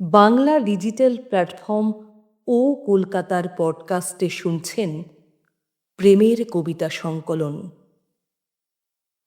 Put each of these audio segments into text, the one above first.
Bangla digital platform ও কলকাতার পডকাস্টে শুনছেন প্রেমের কবিতা সংকলন।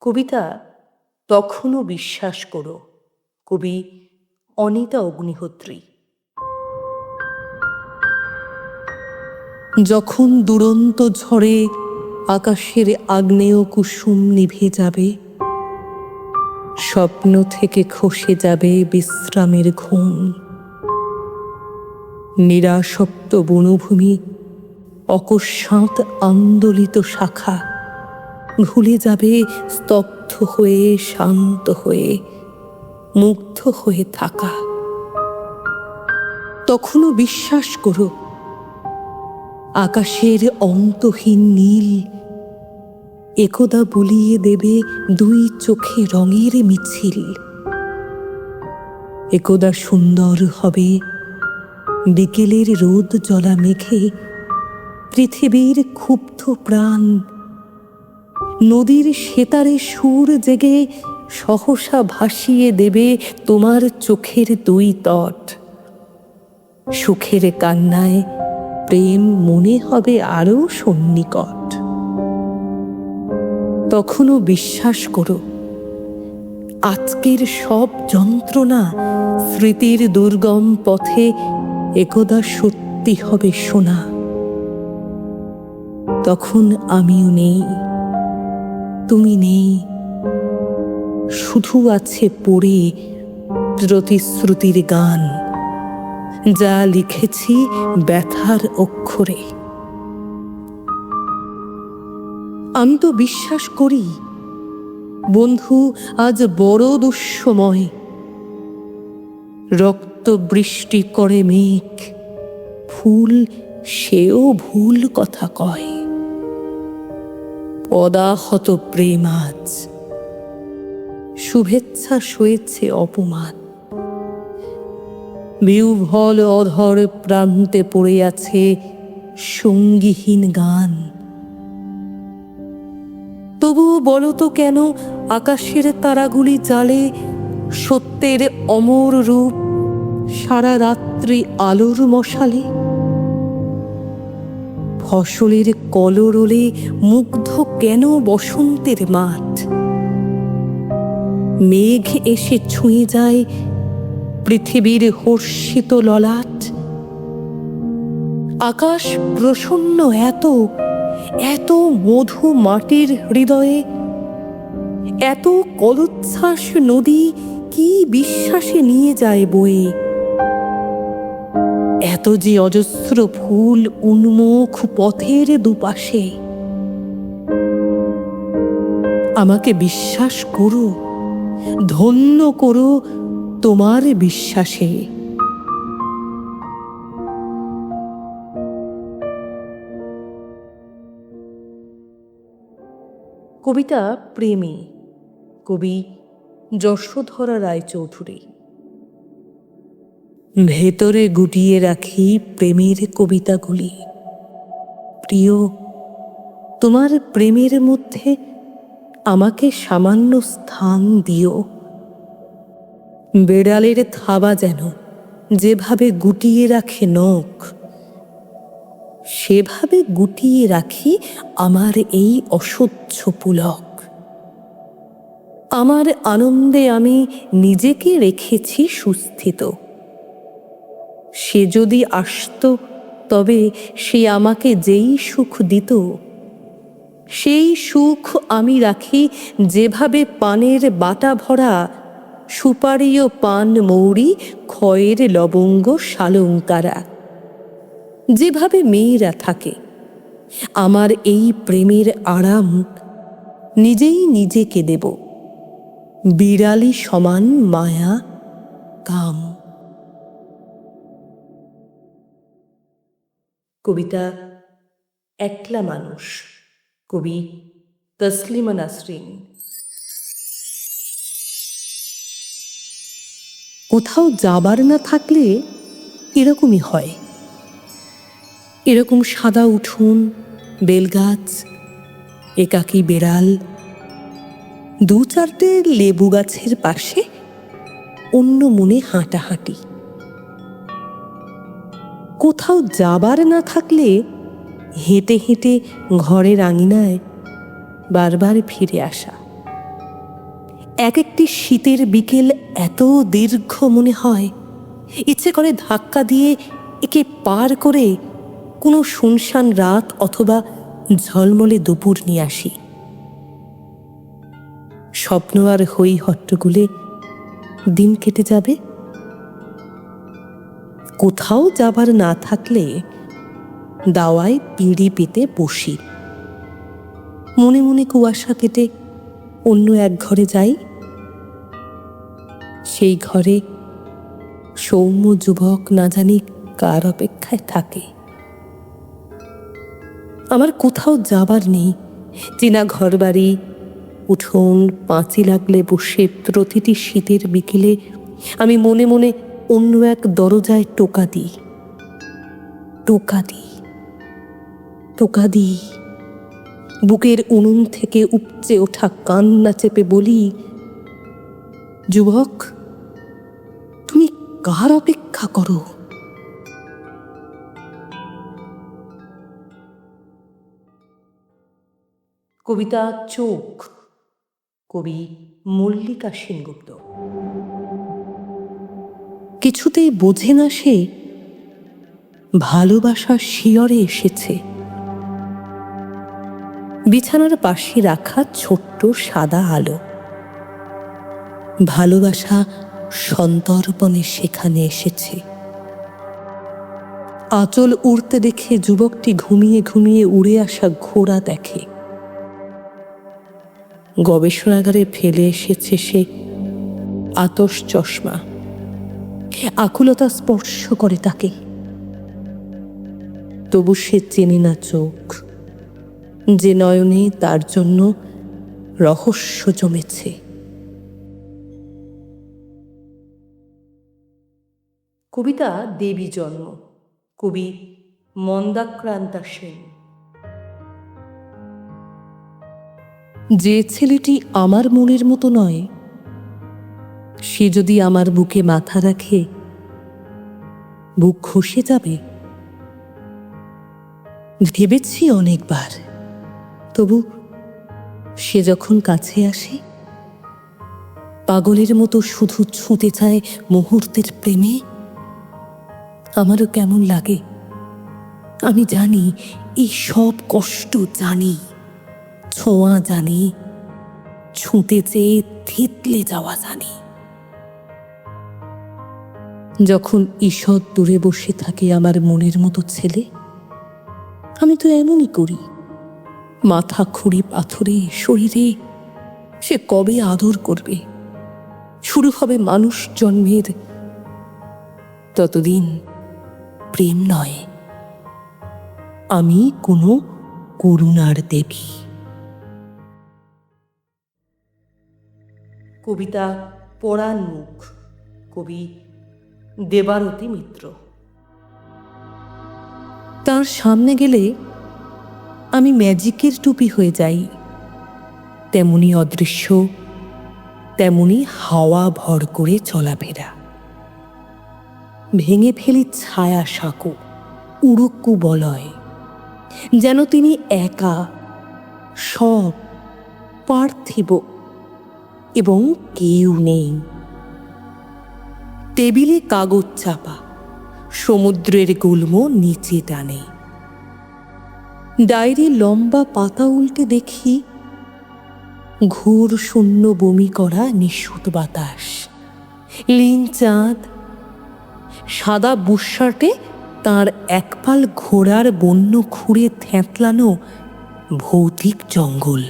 কবিতা, তখনও বিশ্বাস করো, কবি অনিতা অগ্নিহোত্রী। যখন দুরন্ত ঝড়ে আকাশের আগ্নেয় কুসুম নিভে যাবে, স্বপ্ন থেকে খসে যাবে বিশ্রামের ঘুম। নিরাসক্ত বনভূমি, অকস্মাৎ আন্দোলিত শাখা ভুলে যাবে স্তব্ধ হয়ে, শান্ত হয়ে, মুগ্ধ হয়ে থাকা। তখনও বিশ্বাস করো, আকাশের অন্তহীন নীল একদা বুলিয়ে দেবে দুই চোখে রঙের মিছিল। একদা সুন্দর হবে বিকেলের রোদ জলা মেঘে পৃথিবীর ক্ষুব্ধ প্রাণ নদীর সেতারে সুর জেগে সহসা ভাসিয়ে দেবে তোমার চোখের দুই তট। সুখের কান্নায় প্রেম মনে হবে আরও সন্নিকট। তখনও বিশ্বাস করো, আজকের সব যন্ত্রণা স্মৃতির দুর্গম পথে একদা সত্যি হবে শোনা তখন আমিও নেই, তুমি নেই। শুধু আছে পড়ে প্রতিশ্রুতির গান, যা লিখেছি ব্যথার অক্ষরে। আমি তো বিশ্বাস করি, বন্ধু, আজ বড় দুঃসময়। রক্ত বৃষ্টি করে মেঘ। ফুল, সেও ভুল কথা কয়। পদাহত প্রেম আজ। শুভেচ্ছা সয়েছে অপমান। বিউভল অধর প্রান্তে পড়ে আছে সঙ্গীহীন গান। তবুও বলো তো কেন, আকাশের তারাগুলি জালে সত্যের অমর রূপ সারা রাত্রি আলোর মশালে। ফসলের কলরোলে মুগ্ধ কেন বসন্তের মাঠ? মেঘ এসে ছুঁয়ে যায় পৃথিবীর হর্ষিত ললাট। আকাশ প্রসন্ন এত এত মধু মাটির হৃদয়ে। এত কলোচ্ছ্বাস নদী কি বিশ্বাসে নিয়ে যায় বয়ে? এত যে অজস্র ফুল উন্মুখ পথের দুপাশে, আমাকে বিশ্বাস করো, ধন্য করো তোমার বিশ্বাসে। কবিতা প্রেমী, কবি যশোধরা রায়চৌধুরী। ভেতরে গুটিয়ে রাখি প্রেমের কবিতাগুলি। প্রিয়, তোমার প্রেমের মধ্যে আমাকে সামান্য স্থান দিও। বেড়ালের থাবা যেন যেভাবে গুটিয়ে রাখে নখ, সেভাবে গুটিয়ে রাখি আমার এই অসহ্য পুলক। আমার আনন্দে আমি নিজেকে রেখেছি সুস্থিত। সে যদি আসত, তবে সে আমাকে যেই সুখ দিত, সেই সুখ আমি রাখি যেভাবে পানের বাটা ভরা সুপারি ও পান মৌরি, ক্ষয়ের লবঙ্গ শালঙ্কারা যেভাবে মেয়েরা থাকে, আমার এই প্রেমের আরাম নিজেই নিজেকে দেব। বিড়ালি সমান মায়া, কাম। কবিতা একলা মানুষ। কবি তসলিমা নাসরিন। কোথাও যাবার না থাকলে এরকমই হয়। এরকম সাদা উঠোন, বেলগাছ, একাকী বেড়াল দু চারটে লেবু গাছের পাশে অন্য মনে হাঁটাহাঁটি। কোথাও যাবার না থাকলে হেঁটে হেঁটে ঘরের আঙিনায় বারবার ফিরে আসা। এক একটি শীতের বিকেল এত দীর্ঘ মনে হয়। ইচ্ছে করে ধাক্কা দিয়ে একে পার করে কোনো শুনশান রাত অথবা ঝলমলে দুপুর নিয়ে আসি। স্বপ্ন আর হই হট্টগুলে দিন কেটে যাবে। কোথাও যাবার না থাকলে দাওয়ায় পিঁড়ি পেতে বসি। মনে মনে কুয়াশা কেটে অন্য এক ঘরে যাই। সেই ঘরে সৌম্য যুবক না জানি কার অপেক্ষায় থাকে। আমার কোথাও যাবার নেই। চেনা ঘরবাড়ি, উঠোন পাঁচি লাগলে বসে প্রতিটি শীতের বিকেলে আমি মনে মনে অন্য এক দরজায় টোকা দিই। টোকা দিই। টোকা দিই। বুকের উনুন থেকে উপচে ওঠা কান্না চেপে বলি, যুবক, তুমি কার অপেক্ষা করো? কবিতা চোখ, কবি মল্লিকা সেনগুপ্ত। কিছুতেই বোঝে না সে ভালোবাসা শিয়রে এসেছে। বিছানার পাশে রাখা ছোট্ট সাদা আলো। ভালোবাসা সন্তর্পণে সেখানে এসেছে। আঁচল উড়তে দেখে যুবকটি ঘুমিয়ে ঘুমিয়ে উড়ে আসা ঘোড়া দেখে। গবেষণাগারে ফেলে এসেছে সে আতস চশমা। আকুলতা স্পর্শ করে তাকে। তবু সে চেনে না চোখ। যে নয়নে তার জন্য রহস্য জমেছে। কবিতা দেবী জন্ম। কবি মন্দাক্রান্তা সেন। যে ছেলেটি আমার মনের মতো নয় সে যদি আমার বুকে মাথা রাখে, বুক খসে যাবে। ভেবেছি অনেকবার। তবু সে যখন কাছে আসে, পাগলের মতো শুধু ছুঁতে চায় মুহূর্তের প্রেমে। আমারও কেমন লাগে, আমি জানি, এই সব কষ্ট জানি, ছোঁয়া জানি, ছুঁতে চেয়ে থেতলে যাওয়া জানি। যখন ঈষৎ দূরে বসে থাকে আমার মনের মতো ছেলে, আমি তো এমনই করি। মাথা খুঁড়ি পাথরে, শরীরে সে কবে আদর করবে? শুরু হবে মানুষ জন্মের ততদিন প্রেম নয়। আমি কোনো করুণার দেবী। কবিতা পড়ান মুখ। কবি দেবারতী মিত্র। তার সামনে গেলে আমি ম্যাজিকের টুপি হয়ে যাই। তেমনি অদৃশ্য, তেমনি হাওয়া ভর করে চলাফেরা। ভেঙে ফেলি ছায়া সাঁকো, উড়ুক্কু বলয়। যেন তিনি একা, সব পার্থিব এবং কেউ নেই। টেবিলে কাগজ চাপা, সমুদ্রের গুল্ম নিচে টানে। ডায়েরি লম্বা পাতা উল্টে দেখি, ঘোর শূন্য বমি করা নিঃশুত বাতাস। লিন চাঁদ, সাদা বুশার্টে তার একপাল ঘোড়ার বন্য খুঁড়ে থ্যাঁতলানো ভৌতিক জঙ্গল।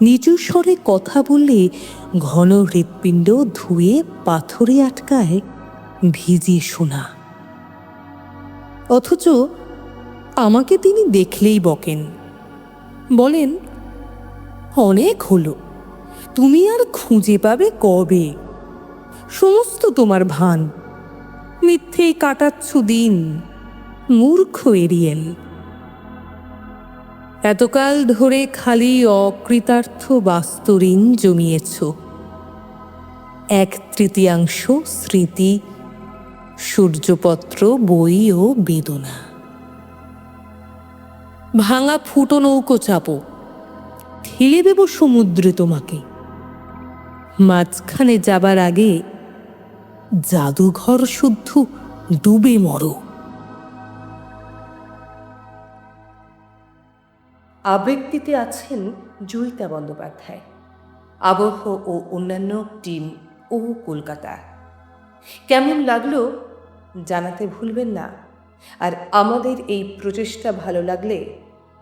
নিচু স্বরে কথা বললে ঘন হৃৎপিণ্ড ধুয়ে পাথরে আটকায় ভিজিয়ে শোনা অথচ আমাকে তিনি দেখলেই বকেন। বলেন, অনেক হলো। তুমি আর খুঁজে পাবে কবে? সমস্ত তোমার ভান। মিথ্যেই কাটাচ্ছ দিন। মূর্খ এরিয়েল। এতকাল ধরে খালি অকৃতার্থ বাস্তরিন জমিয়েছ। এক তৃতীয়াংশ স্মৃতি, সূর্যপত্র, বই ও বেদনা। ভাঙা ফুটো নৌকো চাপো, ঠেলে দেব সমুদ্রে তোমাকে। মাঝখানে যাবার আগে জাদুঘর শুদ্ধ ডুবে মরো। আবৃত্তিতে আছেন জয়িতা বন্দ্যোপাধ্যায়, আবহ ও অন্যান্য টিম ও কলকাতা। কেমন লাগল জানাতে ভুলবেন না। আর আমাদের এই প্রচেষ্টা ভালো লাগলে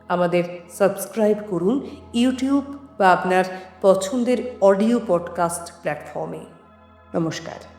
আমাদের সাবস্ক্রাইব করুন ইউটিউব বা আপনার পছন্দের অডিও পডকাস্ট প্ল্যাটফর্মে। নমস্কার।